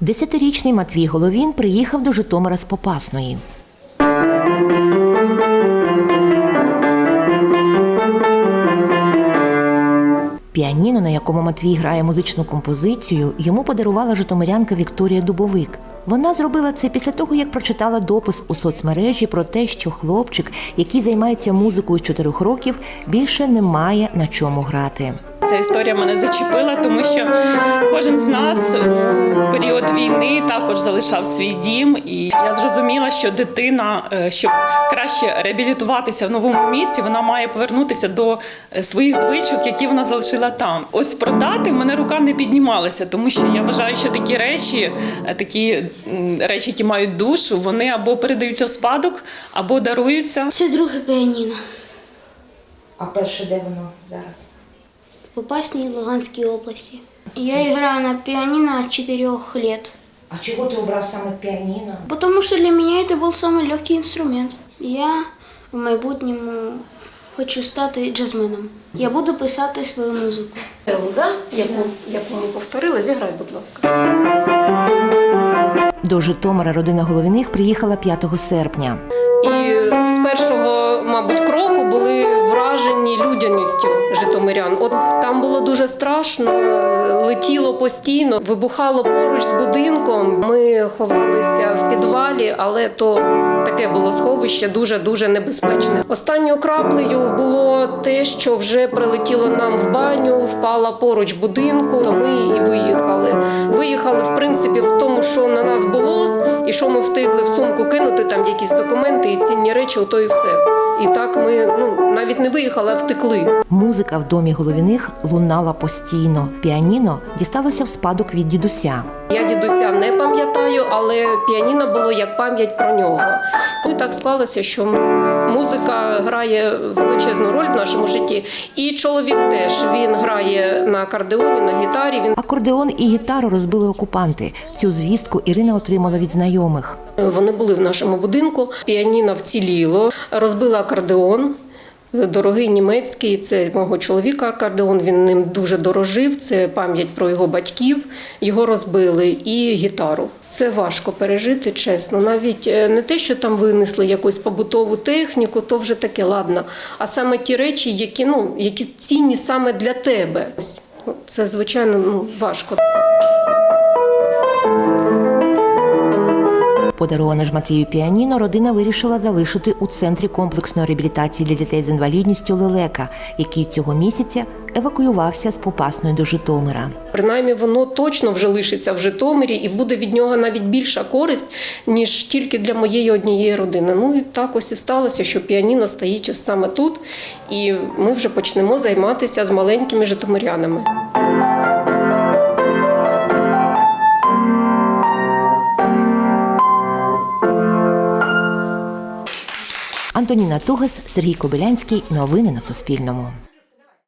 Десятирічний Матвій Головін приїхав до Житомира з Попасної. Піаніно, на якому Матвій грає музичну композицію, йому подарувала житомирянка Вікторія Дубовик. Вона зробила це після того, як прочитала допис у соцмережі про те, що хлопчик, який займається музикою з чотирьох років, більше не має на чому грати. Ця історія мене зачепила, тому що кожен з нас у період війни також залишав свій дім, і я зрозуміла, що дитина, е, щоб краще реабілітуватися в новому місті, вона має повернутися до е, своїх звичок, які вона залишила там. Ось продати в мене рука не піднімалася, тому що я вважаю, що такі речі, е, такі речі, які мають душу, вони або передаються в спадок, або даруються. Це друге піаніно А перше, де воно зараз? в Попасній Луганській області. Я граю на пианино с 4 лет. А чого ти обрав саме піаніно? Потому что для меня это был самый легкий инструмент. Я в майбутньому хочу стати джазменом. Я буду писати свою музику. да? яку, яку ми повторили, зіграй, будь ласка. До Житомира родина Головіних приїхала 5 серпня. І з першого, мабуть, кроку були вражені людяністю житомирян. От там було дуже страшно, летіло постійно, вибухало поруч з будинком. Ми ховалися в підвалі, але то таке було сховище дуже дуже небезпечне. Останньою краплею було те, що вже прилетіло нам в баню, впала поруч будинку. То ми і виїхали. Виїхали, в принципі, в тому, що на нас було, і що ми встигли в сумку кинути, там якісь документи і цінні речі, ото і все. І так ми ну навіть не виїхали, а втекли. Музика в домі Головіних лунала постійно. Піаніно дісталося в спадок від дідуся. Я дідуся не пам'ятаю, але піаніно було як пам'ять про нього. І так склалося, що музика грає величезну роль в нашому житті. І чоловік теж він грає на акордеоні, на гітарі. Він Акордеон і гітару розбили окупанти. Цю звістку Ірина отримала від знайомих. Вони були в нашому будинку. Піаніно вціліло, розбили акордеон. Дорогий німецький, це мого чоловіка акордеон. Він ним дуже дорожив. Це пам'ять про його батьків. Його розбили і гітару. Це важко пережити, чесно. Навіть е, не те, що там винесли якусь побутову техніку, то вже таке ладно. А саме ті речі, які ну які цінні саме для тебе. Ну, Це звичайно ну важко. Подароване ж Матвію піаніно родина вирішила залишити у центрі комплексної реабілітації для дітей з інвалідністю Лелека, який цього місяця евакуювався з Попасної до Житомира. Принаймні, воно точно вже лишиться в Житомирі і буде від нього навіть більша користь, ніж тільки для моєї однієї родини. Ну і так ось і сталося, що піаніно стоїть саме тут, і ми вже почнемо займатися з маленькими житомирянами. Антоніна Тугас, Сергій Кобилянський. Новини на Суспільному.